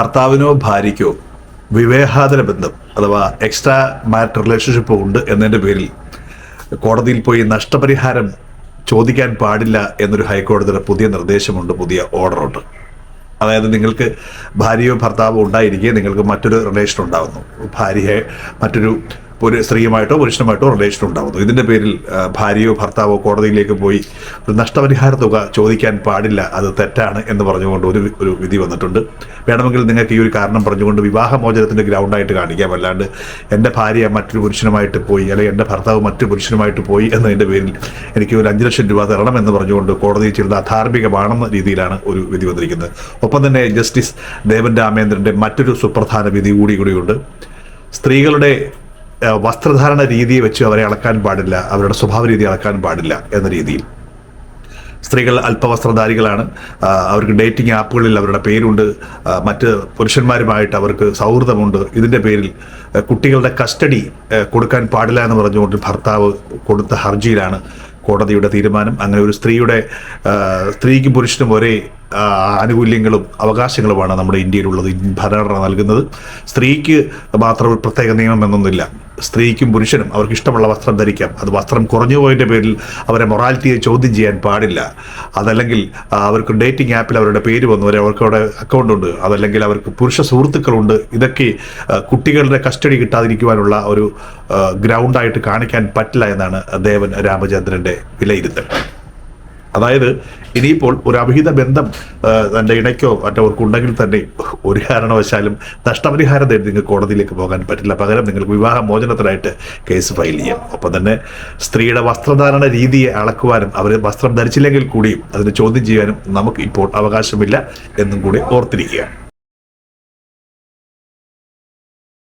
ഭർത്താവിനോ ഭാര്യയ്ക്കോ വിവേഹാതര ബന്ധം അഥവാ extra marital relationship ഉണ്ട് എന്നതിന്റെ പേരിൽ കോടതിയിൽ പോയി നഷ്ടപരിഹാരം ചോദിക്കാൻ പാടില്ല എന്നൊരു ഹൈക്കോടതിയുടെ പുതിയ നിർദ്ദേശമുണ്ട് പുതിയ ഓർഡറുണ്ട് അതായത് നിങ്ങൾക്ക് ഭാര്യയോ ഭർത്താവോ ഉണ്ടായിരിക്കെ നിങ്ങൾക്ക് മറ്റൊരു റിലേഷൻ ഉണ്ടാകുന്നു ഭാര്യയെ മറ്റൊരു ഒരു സ്ത്രീയുമായിട്ടോ പുരുഷനുമായിട്ടോ റിലേഷൻ ഉണ്ടാകുന്നു ഇതിന്റെ പേരിൽ ഭാര്യയോ ഭർത്താവോ കോടതിയിലേക്ക് പോയി ഒരു നഷ്ടപരിഹാര തുക ചോദിക്കാൻ പാടില്ല അത് തെറ്റാണ് എന്ന് പറഞ്ഞുകൊണ്ട് ഒരു ഒരു വിധി വന്നിട്ടുണ്ട്. വേണമെങ്കിൽ നിങ്ങൾക്ക് ഈ ഒരു കാരണം പറഞ്ഞുകൊണ്ട് വിവാഹമോചനത്തിന്റെ ഗ്രൗണ്ടായിട്ട് കാണിക്കാം. അല്ലാണ്ട് എന്റെ ഭാര്യ മറ്റൊരു പുരുഷനുമായിട്ട് പോയി അല്ലെങ്കിൽ എന്റെ ഭർത്താവ് മറ്റു പുരുഷനുമായിട്ട് പോയി എന്നതിന്റെ പേരിൽ എനിക്ക് ഒരു അഞ്ച് ലക്ഷം രൂപ തരണം എന്ന് പറഞ്ഞുകൊണ്ട് കോടതിയിൽ ചെയ്തത് അധാർമികമാണെന്ന രീതിയിലാണ് ഒരു വിധി വന്നിരിക്കുന്നത്. ഒപ്പം തന്നെ ജസ്റ്റിസ് ദേവൻ രാമേന്ദ്രന്റെ മറ്റൊരു സുപ്രധാന വിധി കൂടി കൂടിയുണ്ട്. സ്ത്രീകളുടെ വസ്ത്രധാരണ രീതി വെച്ച് അവരെ അളക്കാൻ പാടില്ല അവരുടെ സ്വഭാവ രീതി അളക്കാൻ പാടില്ല എന്ന രീതിയിൽ. സ്ത്രീകൾ അല്പവസ്ത്രധാരികളാണ്. അവർക്ക് ഡേറ്റിംഗ് ആപ്പുകളിൽ അവരുടെ പേരുണ്ട്. മറ്റ് പുരുഷന്മാരുമായിട്ട് അവർക്ക് സൗഹൃദമുണ്ട്. ഇതിന്റെ പേരിൽ കുട്ടികളുടെ കസ്റ്റഡി കൊടുക്കാൻ പാടില്ല എന്ന് പറഞ്ഞുകൊണ്ട് ഭർത്താവ് കൊടുത്ത ഹർജിയിലാണ് കോടതിയുടെ തീരുമാനം. അങ്ങനെ ഒരു സ്ത്രീയുടെ സ്ത്രീക്കും പുരുഷനും ഒരേ ആനുകൂല്യങ്ങളും അവകാശങ്ങളുമാണ് നമ്മുടെ ഇന്ത്യയിലുള്ളത് ഭരണഘടന നൽകുന്നത്. സ്ത്രീക്ക് മാത്രം പ്രത്യേക നിയമം എന്നൊന്നുമില്ല. സ്ത്രീക്കും പുരുഷനും അവർക്ക് ഇഷ്ടമുള്ള വസ്ത്രം ധരിക്കാം. അത് വസ്ത്രം കുറഞ്ഞു പോയതിന്റെ പേരിൽ അവരെ മൊറാലിറ്റിയെ ചോദ്യം ചെയ്യാൻ പാടില്ല. അതല്ലെങ്കിൽ അവർക്ക് ഡേറ്റിംഗ് ആപ്പിൽ അവരുടെ പേര് വന്നു. വരെ അവർക്ക് അവിടെ അക്കൗണ്ട് ഉണ്ട്. അതല്ലെങ്കിൽ അവർക്ക് പുരുഷ സുഹൃത്തുക്കളുണ്ട്. ഇതൊക്കെ കുട്ടികളുടെ കസ്റ്റഡി കിട്ടാതിരിക്കുവാനുള്ള ഒരു ഗ്രൗണ്ടായിട്ട് കാണിക്കാൻ പറ്റില്ല എന്നാണ് ദേവൻ രാമചന്ദ്രന്റെ വിലയിരുത്തൽ. അതായത് ഇനിയിപ്പോൾ ഒരു അഭിഹിത ബന്ധം തന്റെ ഇണയ്ക്കോ മറ്റവർക്ക് ഉണ്ടെങ്കിൽ തന്നെ ഒരു കാരണവശാലും നഷ്ടപരിഹാരം തേടി നിങ്ങൾക്ക് കോടതിയിലേക്ക് പോകാൻ പറ്റില്ല. പകരം നിങ്ങൾക്ക് വിവാഹ മോചനത്തിനായിട്ട് കേസ് ഫയൽ ചെയ്യാം. ഒപ്പം തന്നെ സ്ത്രീയുടെ വസ്ത്രധാരണ രീതിയെ അളക്കുവാനും അവർ വസ്ത്രം ധരിച്ചില്ലെങ്കിൽ കൂടിയും അതിനെ ചോദ്യം ചെയ്യാനും നമുക്ക് ഇപ്പോൾ അവകാശമില്ല എന്നും കൂടി ഓർത്തിരിക്കുക.